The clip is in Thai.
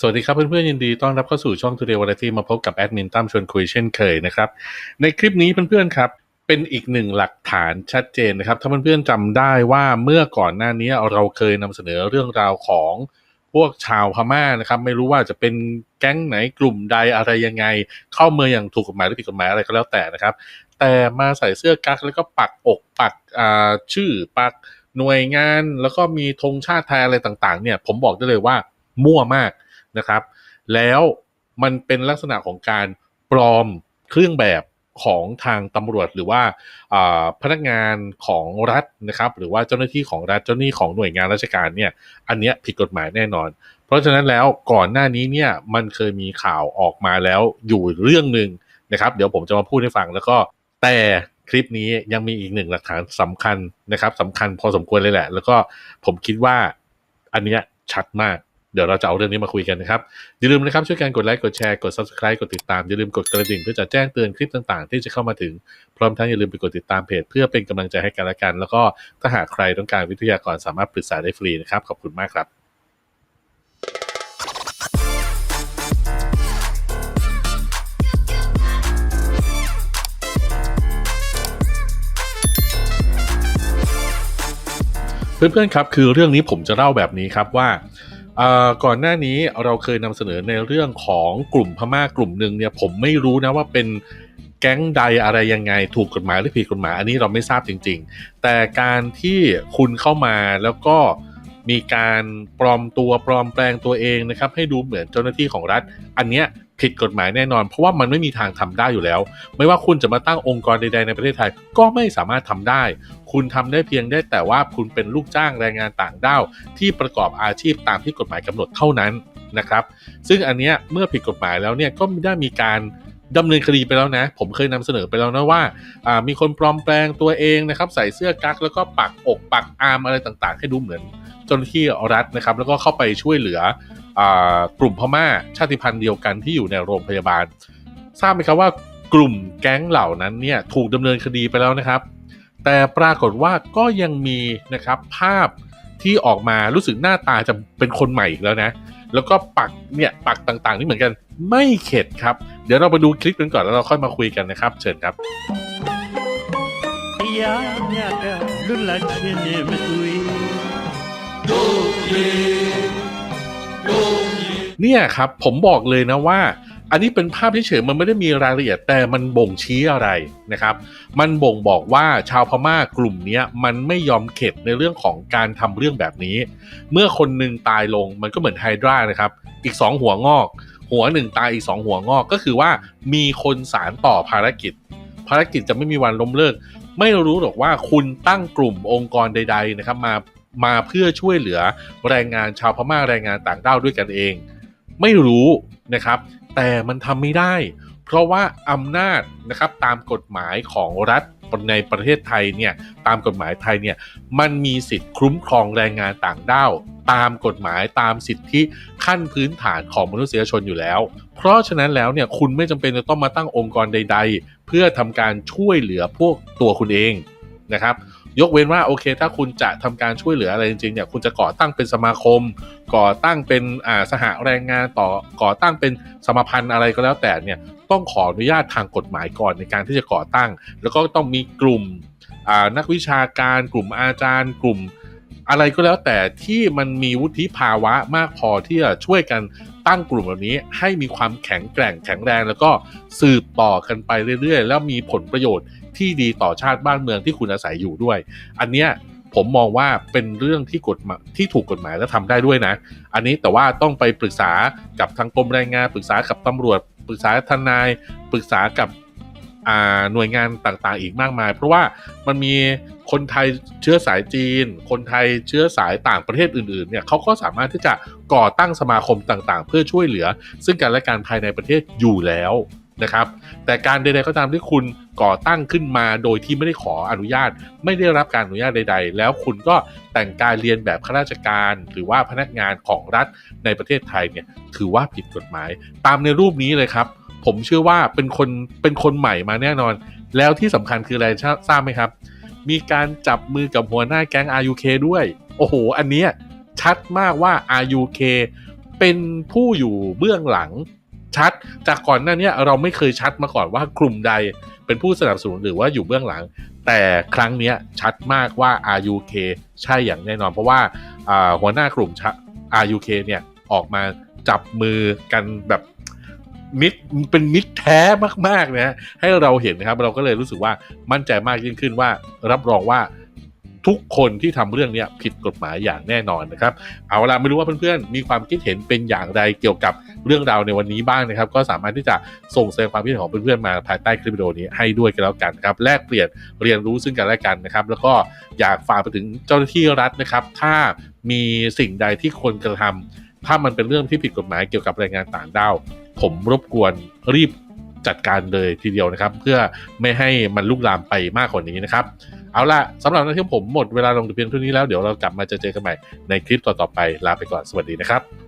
สวัสดีครับเพื่อนๆยินดีต้อนรับเข้าสู่ช่อง Today Variety มาพบกับแอดมินตั้มชวนคุยเช่นเคยนะครับในคลิปนี้เพื่อนๆครับ เป็นอีกหนึ่งหลักฐานชัดเจนนะครับ ถ้าเพื่อนๆจำได้ว่าเมื่อก่อนหน้านี้เราเคยนำเสนอเรื่องราวของพวกชาวพม่านะครับ ไม่รู้ว่าจะเป็นแก๊งไหนกลุ่มใดอะไรยังไง เข้าเมืองอย่างถูกกฎหมายหรือผิดกฎหมายอะไรก็แล้วแต่นะครับ แต่มาใส่เสื้อกั๊กแล้วก็ปักอกปักชื่อปักหน่วยงาน แล้วก็มีธงชาติไทยอะไรต่าง ๆ เนี่ย ผมบอกได้เลยว่ามั่วมาก นะครับ แล้วมันเป็นลักษณะของการปลอมเครื่องแบบของทางตำรวจหรือว่าพนักงานของรัฐนะครับ หรือว่าเจ้าหน้าที่ของรัฐเจ้าหน้าที่ของหน่วยงานราชการเนี่ย อันเนี้ยผิดกฎหมายแน่นอน เพราะฉะนั้นแล้วก่อนหน้านี้เนี่ยมันเคยมีข่าวออกมาแล้วอยู่เรื่องหนึ่งนะครับ เดี๋ยวผมจะมาพูดให้ฟังแล้วก็แต่คลิปนี้ยังมีอีกหนึ่งหลักฐานสำคัญนะครับสำคัญพอสมควรเลยแหละ แล้วก็ผมคิดว่าอันเนี้ยชัดมาก เดี๋ยวเราจะเอาเรื่องนี้มาคุยกันนะครับ อย่าลืมนะครับช่วยกันกดไลค์กดแชร์กด subscribe กดติดตาม อย่าลืมกดกระดิ่งเพื่อจะแจ้งเตือนคลิปต่างๆ ที่จะเข้ามาถึงพร้อมทั้งอย่าลืมไปกดติดตามเพจเพื่อเป็นกำลังใจให้กันและกัน แล้วก็ถ้าหากใครต้องการวิทยากรสามารถปรึกษาได้ฟรีนะครับขอบคุณมากครับเพื่อนๆครับคือเรื่องนี้ผมจะเล่าแบบนี้ครับว่า ก่อนหน้านี้เราเคยนำเสนอในเรื่องของกลุ่มพม่ากลุ่มหนึ่งเนี่ยผมไม่รู้นะว่าเป็นแก๊งใดอะไรยังไงถูกกฎหมายหรือผิดกฎหมายอันนี้เราไม่ทราบจริง ๆ แต่การที่คุณเข้ามาแล้วก็มีการปลอมตัวปลอมแปลงตัวเองนะครับให้ดูเหมือนเจ้าหน้าที่ของรัฐ อันเนี้ย ผิดกฎหมายแน่นอน เพราะว่ามันไม่มีทางทำได้อยู่แล้ว ไม่ว่าคุณจะมาตั้งองค์กรใดๆในประเทศไทย ก็ไม่สามารถทำได้ คุณทำได้เพียงได้แต่ว่าคุณเป็นลูกจ้างแรงงานต่างด้าวที่ประกอบอาชีพตามที่กฎหมายกำหนดเท่านั้นนะครับ ซึ่งอันเนี้ยเมื่อผิดกฎหมายแล้วเนี่ยก็ไม่ได้มีการดำเนินคดีไปแล้วนะ ผมเคยนำเสนอไปแล้วนะว่าามีคนปลอมแปลงตัวเองนะครับ ใส่เสื้อกั๊กแล้วก็ปักอกปักอาร์มอะไรต่างๆ ให้ดูเหมือนเจ้าหน้าที่รัฐนะครับ แล้วก็เข้าไปช่วยเหลือ กลุ่มพม่าชาติพันธุ์เดียวกันที่อยู่ในโรงพยาบาล ทราบไหมครับว่ากลุ่มแก๊งเหล่านั้นเนี่ยถูกดำเนินคดีไปแล้วนะครับ แต่ปรากฏว่าก็ยังมีนะครับภาพที่ออกมารู้สึกหน้าตาจะเป็นคนใหม่อีกแล้วนะ แล้วก็ปักเนี่ยปักต่างๆ นี่เหมือนกันไม่เข็ดครับ เดี๋ยวเราไปดูคลิปกันก่อนแล้วเราค่อยมาคุยกันนะครับ เชิญครับลุลาเชนเมตุยโตเย เนี่ยครับผมบอกเลยนะว่า อันนี้เป็นภาพเฉยๆมันไม่ได้มีรายละเอียดแต่มันบ่งชี้อะไรนะครับ มันบ่งบอกว่าชาวพม่ากลุ่มนี้มันไม่ยอมเข็ดในเรื่องของการทำเรื่องแบบนี้ เมื่อคนหนึ่งตายลงมันก็เหมือนไฮดรานะครับ อีกสองหัวงอก หัวหนึ่งตายอีกสองหัวงอกก็คือว่ามีคนสารต่อภารกิจ ภารกิจจะไม่มีวันล้มเลิก ไม่รู้หรอกว่าคุณตั้งกลุ่มองค์กรใด ๆนะครับมามาเพื่อช่วยเหลือแรงงานชาวพม่าแรงงานต่างด้าวด้วยกันเอง ไม่รู้นะครับ แต่มันทำไม่ได้ เพราะว่าอำนาจนะครับตามกฎหมายของรัฐในประเทศไทยเนี่ยตามกฎหมายไทยเนี่ยมันมีสิทธิ์คุ้มครองแรงงานต่างด้าวตามกฎหมายตามสิทธิขั้นพื้นฐานของมนุษยชนอยู่แล้ว เพราะฉะนั้นแล้วเนี่ยคุณไม่จำเป็นจะต้องมาตั้งองค์กรใด ๆ เพื่อทำการช่วยเหลือพวกตัวคุณเองนะครับ ยกเว้นว่าโอเค ถ้าคุณจะทำการช่วยเหลืออะไรจริงๆเนี่ยคุณจะก่อตั้งเป็นสมาคม ก่อตั้งเป็นอ่าสหแรงงานต่อก่อตั้งเป็นสมาพันธ์อะไรก็แล้วแต่เนี่ยต้องขออนุญาตทางกฎหมายก่อนในการที่จะก่อตั้ง แล้วก็ต้องมีกลุ่มอ่านักวิชาการกลุ่มอาจารย์ กลุ่ม อะไรก็แล้วแต่ที่มันมีวุฒิภาวะมากพอที่จะช่วยกันตั้งกลุ่มแบบนี้ ให้มีความแข็งแกร่งแข็งแรง แล้วก็สืบต่อกันไปเรื่อยๆ แล้วมีผลประโยชน์ที่ดีต่อชาติบ้านเมืองที่คุณอาศัยอยู่ด้วย อันเนี้ยผมมองว่าเป็นเรื่องที่กฎหมายที่ถูกกฎหมายและทำได้ด้วยนะ อันนี้แต่ว่าต้องไปปรึกษากับทางกรมแรงงาน ปรึกษากับตำรวจ ปรึกษาทนาย ปรึกษากับ หน่วยงานต่างๆ อีกมากมาย เพราะว่ามันมีคนไทยเชื้อสายจีน คนไทยเชื้อสายต่างประเทศอื่นๆเนี่ยเขาก็สามารถที่จะก่อตั้งสมาคมต่างๆ เพื่อช่วยเหลือ ซึ่งกันและกันภายในประเทศอยู่แล้วนะครับแต่การใดๆก็ตามที่คุณก่อตั้งขึ้นมาโดยที่ไม่ได้ขออนุญาต ไม่ได้รับการอนุญาตใด ๆ แล้วคุณก็แต่งกายเรียนแบบข้าราชการ หรือว่าพนักงานของรัฐในประเทศไทยเนี่ยถือว่าผิดกฎหมาย ตามในรูปนี้เลยครับ ผมเชื่อว่าเป็นคนเป็นคนใหม่มาแน่นอน แล้วที่สำคัญคืออะไรทราบไหมครับ มีการจับมือกับหัวหน้าแก๊ง RUK ด้วย โอ้โห อันเนี้ยชัดมากว่า RUK เป็นผู้อยู่เบื้องหลังชัด จากก่อนหน้านี้เราไม่เคยชัดมาก่อนว่ากลุ่มใดเป็นผู้สนับสนุนหรือว่าอยู่เบื้องหลัง แต่ครั้งนี้ชัดมากว่า RUK ใช่อย่างแน่นอน เพราะว่าหัวหน้ากลุ่ม RUK เนี่ยออกมาจับมือกันแบบ มิดเป็นมิตรแท้มากๆนะให้เราเห็นนะครับเราก็เลยรู้สึกว่ามั่นใจมากยิ่งขึ้นว่า รับรองว่าทุกคนที่ทำเรื่องนี้ผิดกฎหมายอย่างแน่นอนนะครับ เอาละไม่รู้ว่าเพื่อนๆมีความคิดเห็นเป็นอย่างไรเกี่ยวกับเรื่องราวในวันนี้บ้างนะครับ ก็สามารถที่จะส่งแสดงความคิดเห็นของเพื่อนๆมาภายใต้คลิปวิดีโอนี้ให้ด้วยกันแล้วกันครับแลกเปลี่ยนเรียนรู้ซึ่งกันและกันนะครับ แล้วก็อยากฝากไปถึงเจ้าหน้าที่รัฐนะครับ ถ้ามีสิ่งใดที่คนกระทำถ้ามันเป็นเรื่องที่ผิดกฎหมายเกี่ยวกับแรงงานต่างด้าว ผมรบกวนรีบจัดการเลยทีเดียวนะครับ เพื่อไม่ให้มันลุกลามไปมากกว่านี้นะครับ เอาล่ะสำหรับหน้าที่ผมหมดเวลาลงแต่เพียงเท่านี้แล้วเดี๋ยวเรากลับมาจะเจอกันใหม่ในคลิปต่อๆไปลาไปก่อนสวัสดีนะครับ